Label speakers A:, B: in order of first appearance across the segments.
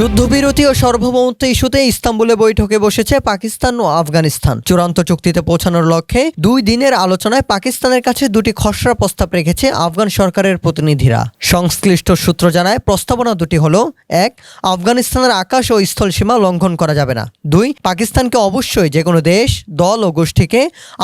A: যুদ্ধবিরতি ও সার্বভৌমত্ব ইস্যুতে ইস্তাম্বুলে বৈঠকে বসেছে পাকিস্তান ও আফগানিস্তান। চূড়ান্ত চুক্তিতে পৌঁছানোর লক্ষ্যে দুই দিনের আলোচনায় পাকিস্তানের কাছে দুটি খসড়া প্রস্তাব রেখেছে আফগান সরকারের প্রতিনিধিরা। সংশ্লিষ্ট সূত্র জানায়, প্রস্তাবনা দুটি হল, এক, আফগানিস্তানের আকাশ ও স্থল সীমা লঙ্ঘন করা যাবে না। দুই, পাকিস্তানকে অবশ্যই যে কোনো দেশ, দল ও গোষ্ঠীকে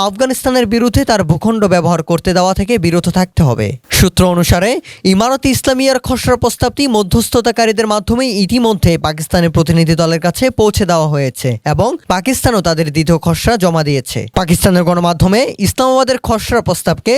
A: আফগানিস্তানের বিরুদ্ধে তার ভূখণ্ড ব্যবহার করতে দেওয়া থেকে বিরত থাকতে হবে। সূত্র অনুসারে, ইমারত ইসলামিয়ার খসড়া প্রস্তাবটি মধ্যস্থতাকারীদের মাধ্যমে ইতিমধ্যে পাকিস্তানের প্রতিনিধি দলের কাছে পৌঁছে দেওয়া হয়েছে এবং পাকিস্তানও তাদের দ্বিতীয় খসড়া জমা দিয়েছে। পাকিস্তানের গণমাধ্যমে ইসলামাবাদের খসড়া প্রস্তাবকে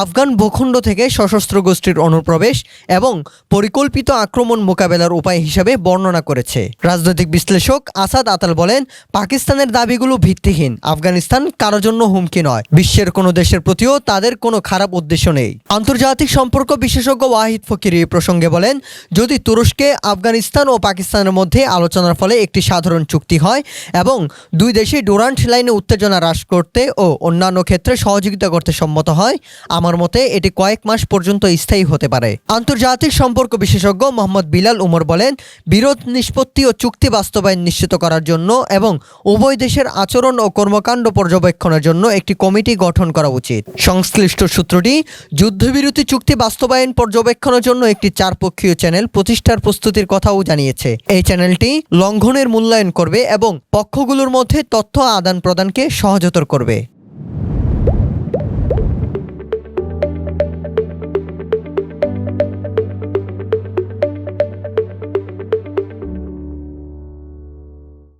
A: আফগান ভূখণ্ড থেকে সশস্ত্র গোষ্ঠীর অনুপ্রবেশ এবং পরিকল্পিত আক্রমণ মোকাবেলার উপায় হিসেবে বর্ণনা করেছে। রাজনৈতিক বিশ্লেষক আসাদ আতাল বলেন, পাকিস্তানের দাবিগুলো ভিত্তিহীন। আফগানিস্তান কারোর জন্য হুমকি নয়। বিশ্বের কোনো দেশের প্রতিও তাদের কোনো খারাপ উদ্দেশ্য নেই। আন্তর্জাতিক সম্পর্ক বিশেষজ্ঞ ওয়াহিদ ফকির এই প্রসঙ্গে বলেন, যদি তুরস্কে, আফগানিস্তান ও পাকিস্তানের মধ্যে আলোচনার ফলে একটি সাধারণ চুক্তি হয় এবং দুই দেশই ডোরান্ট লাইনে উত্তেজনা হ্রাস করতে ও অন্যান্য ক্ষেত্রে সহযোগিতা করতে সম্মত হয়। আমার মতে এটি কয়েক মাস পর্যন্ত স্থায়ী হতে পারে। আন্তর্জাতিক সম্পর্ক বিশেষজ্ঞ মোহাম্মদ বিলাল উমর বলেন, বিরোধ নিষ্পত্তি ও চুক্তি বাস্তবায়ন নিশ্চিত করার জন্য এবং উভয় দেশের আচরণ ও কর্মকাণ্ড পর্যবেক্ষণের জন্য একটি কমিটি গঠন করা উচিত। সংশ্লিষ্ট সূত্রটি, যুদ্ধবিরতি চুক্তি বাস্তবায়ন পর্যবেক্ষণের জন্য একটি চারপক্ষীয় চ্যানেল প্রতিষ্ঠার প্রস্তুতির কথাও জানিয়েছে। এই চ্যানেলটি লঙ্ঘনের মূল্যায়ন করবে এবং পক্ষগুলোর মধ্যে তথ্য আদান প্রদানকে সহজতর করবে।